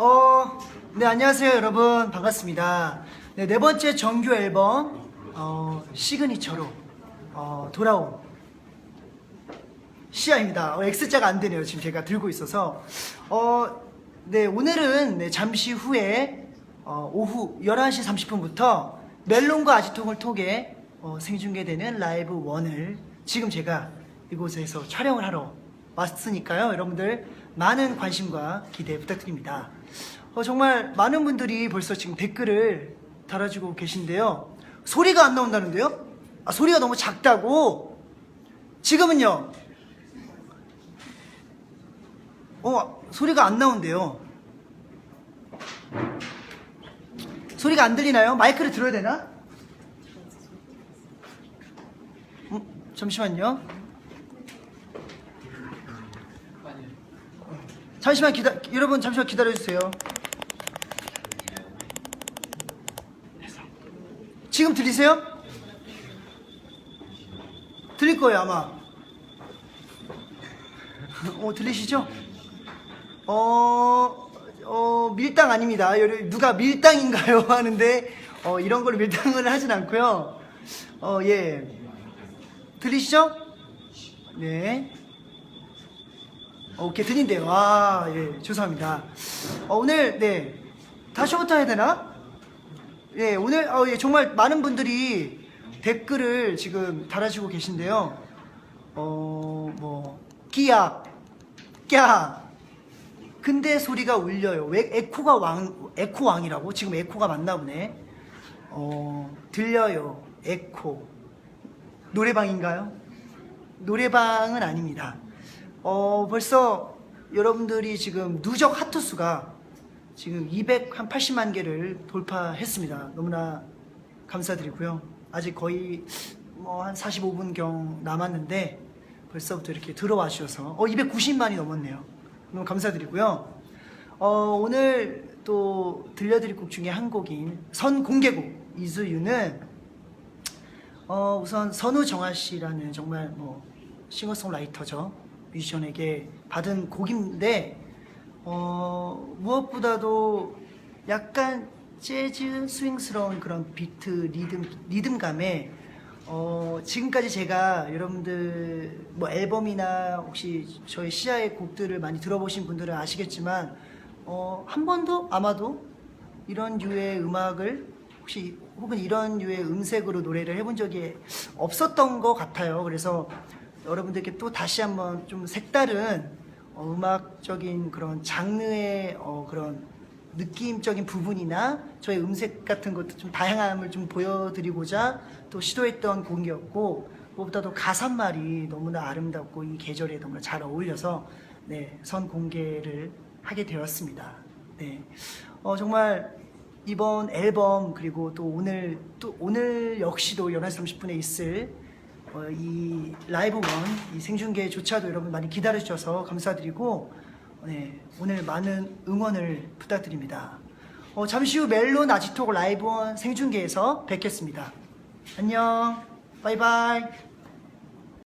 어, 네, 안녕하세요, 여러분. 반갑습니다. 네, 네 번째 정규 앨범, 어, 시그니처로, 어, 돌아온 시아입니다. 어, X자가 안 되네요. 지금 제가 들고 있어서. 어, 네, 오늘은 네, 잠시 후에, 어, 오후 11시 30분부터 멜론과 아지통을 통해 어, 생중계되는 라이브 1을 지금 제가 이곳에서 촬영을 하러 왔으니까요. 여러분들 많은 관심과 기대 부탁드립니다. 어, 정말 많은 분들이 벌써 지금 댓글을 달아주고 계신데요. 소리가 안 나온다는데요? 아, 소리가 너무 작다고? 지금은요? 어, 소리가 안 나온대요. 소리가 안 들리나요? 마이크를 들어야 되나? 음, 잠시만요. 잠시만 기다 여러분 잠시만 기다려 주세요. 지금 들리세요? 들릴 거예요 아마. 어 들리시죠? 어, 어 밀당 아닙니다. 누가 밀당인가요? 하는데 어, 이런 걸 밀당을 하진 않고요. 어 예. 들리시죠? 네. 오케이 들린대요. 아, 예, 죄송합니다. 어, 오늘 네 다시부터 해야 되나? 예, 오늘 어, 예, 정말 많은 분들이 댓글을 지금 달아주고 계신데요. 어, 뭐 끼야, 꺄. 근데 소리가 울려요. 왜 에코가 왕, 에코 왕이라고? 지금 에코가 맞나 보네. 어, 들려요. 에코. 노래방인가요? 노래방은 아닙니다. 어, 벌써 여러분들이 지금 누적 하트 수가 지금 280만 개를 돌파했습니다. 너무나 감사드리고요. 아직 거의 뭐 한 45분 경 남았는데 벌써부터 이렇게 들어와 주셔서 어 290만이 넘었네요. 너무 감사드리고요. 어, 오늘 또 들려드릴 곡 중에 한 곡인 선공개곡 이수유는 어, 우선 선우 정아 씨라는 정말 뭐 싱어송라이터죠. 뮤지션에게 받은 곡인데 어, 무엇보다도 약간 재즈 스윙스러운 그런 비트 리듬 리듬감에 어, 지금까지 제가 여러분들 뭐 앨범이나 혹시 저희 시아의 곡들을 많이 들어보신 분들은 아시겠지만 어, 한 번도 아마도 이런 류의 음악을 혹시 혹은 이런 류의 음색으로 노래를 해본 적이 없었던 것 같아요. 그래서 여러분들께 또 다시 한번 좀 색다른 어, 음악적인 그런 장르의 어, 그런 느낌적인 부분이나 저의 음색 같은 것도 좀 다양함을 좀 보여드리고자 또 시도했던 곡이었고 무엇보다도 가사말이 너무나 아름답고 이 계절에 너무나 잘 어울려서 네, 선 공개를 하게 되었습니다. 네, 어, 정말 이번 앨범 그리고 또 오늘 또 오늘 역시도 11시 30분에 있을 어, 이 라이브 원, 이 생중계조차도 여러분 많이 기다려주셔서 감사드리고, 네, 오늘 많은 응원을 부탁드립니다. 어, 잠시 후 멜론 아지토 라이브 원 생중계에서 뵙겠습니다. 안녕, 바이바이.